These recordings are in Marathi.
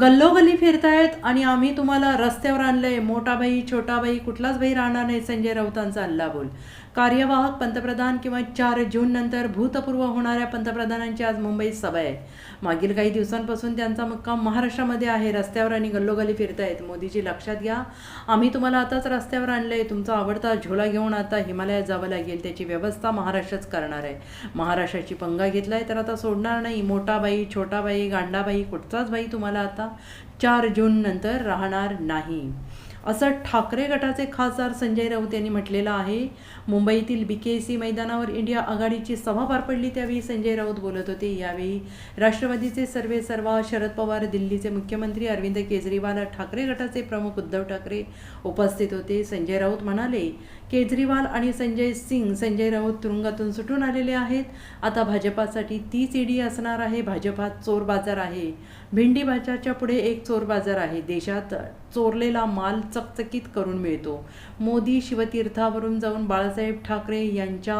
गल्लोगल्ली फिरतायत आणि आम्ही तुम्हाला रस्त्यावर आणलंय. मोठा बाई छोटा भाई कुठलाच भाई राहणार नाही. संजय राऊतांचा हल्लाबोल कार्यवाहक पंतप्रधान किंवा चार जून नंतर भूतपूर्व होणाऱ्या पंतप्रधानांची आज मुंबईत सभा आहे. मागील काही दिवसांपासून त्यांचा मुक्काम महाराष्ट्रामध्ये आहे. रस्त्यावर आणि गल्लोगल्ली फिरतायत. मोदीजी लक्षात घ्या आम्ही तुम्हाला आताच रस्त्यावर आणलंय. तुमचा आवडता झोला घेऊन आता हिमालयात जावं लागेल. त्याची व्यवस्था महाराष्ट्रच करणार आहे. महाराष्ट्राची पंगा घेतलाय तर आता सोडणार नाही. मोठा बाई छोटा बाई गांडाबाई कुठचाच बाई तुम्हाला आता चार जून नंतर राहणार नाही. असं ठाकरे गटाचे खासदार संजय राऊत यांनी म्हटलेलं आहे. मुंबईतील बी के सी मैदानावर इंडिया आघाडीची सभा पार पडली त्यावेळी संजय राऊत बोलत होते. यावेळी राष्ट्रवादीचे सर्वे सर्वा शरद पवार दिल्लीचे मुख्यमंत्री अरविंद केजरीवाल ठाकरे गटाचे प्रमुख उद्धव ठाकरे उपस्थित होते. संजय राऊत म्हणाले केजरीवाल आणि संजय सिंग संजय राऊत तुरुंगातून सुटून आलेले आहेत. आता भाजपासाठी तीच ईडी असणार आहे. भाजपात चोर बाजार आहे. भेंडी बाजारच्या पुढे एक चोर बाजार आहे. देशात चोरलेला माल चकचकीत करून मिळतो. मोदी शिवतीर्थावरून जाऊन बाळासाहेब ठाकरे यांच्या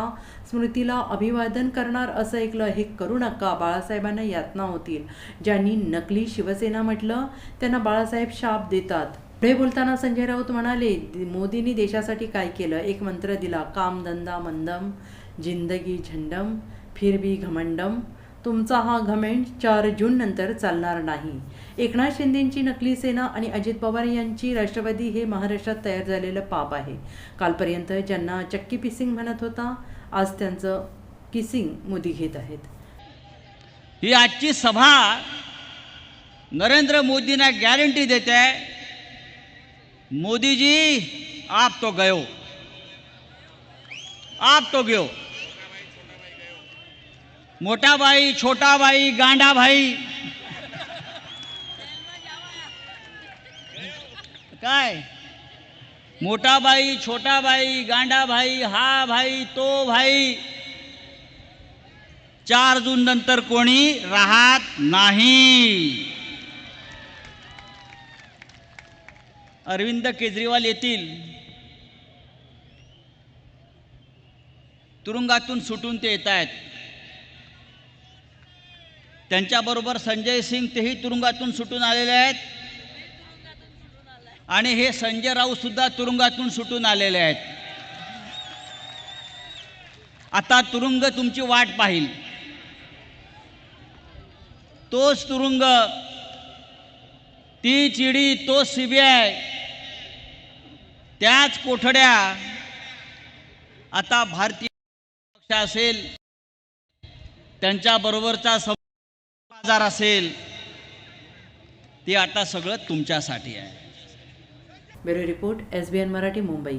स्मृतीला अभिवादन करणार असं ऐकलं हे करू नका बाळासाहेबांना यातना होतील. ज्यांनी नकली शिवसेना म्हटलं त्यांना बाळासाहेब शाप देतात. पुढे बोलताना संजय राऊत म्हणाले मोदींनी देशासाठी काय केलं? एक मंत्र दिला काम धंदा मंदम जिंदगी झंडम फिर भी घमंडम. तुमचा हा घमेंट चार जून नंतर चालणार नाही. एकनाथ शिंदेंची नकली सेना आणि अजित पवार यांची राष्ट्रवादी हे महाराष्ट्रात तयार झालेलं पाप आहे. कालपर्यंत ज्यांना चक्की पिसिंग म्हणत होता आज त्यांचं किसिंग मोदी घेत आहेत. ही आजची सभा नरेंद्र मोदींना गॅरंटी देते आहे. मोदीजी आप तो गयो. आप तो गयो. मोठा भाई छोटा भाई गांडा भाई। काय? मोठा भाई छोटा भाई गांडा भाई हा भाई तो भाई। चार जून नंतर कोणी राहत नाही। अरविंद केजरीवाल येतील। तुरुंगातून सुटून ते येत आहेत त्यांच्याबरोबर संजय सिंग तेही तुरुंगातून सुटून आलेले आहेत. आणि हे संजय राऊतसुद्धा तुरुंगातून सुटून आलेले आहेत. आता तुरुंग तुमची वाट पाहिल. तोच तुरुंग ती चिडी तो सीबीआय त्याच कोठड्या आता भारतीय पक्ष असेल त्यांच्याबरोबरचा आजार असेल ते आता सगळं तुमच्यासाठी आहे. Bureau report S B N Marathi Mumbai.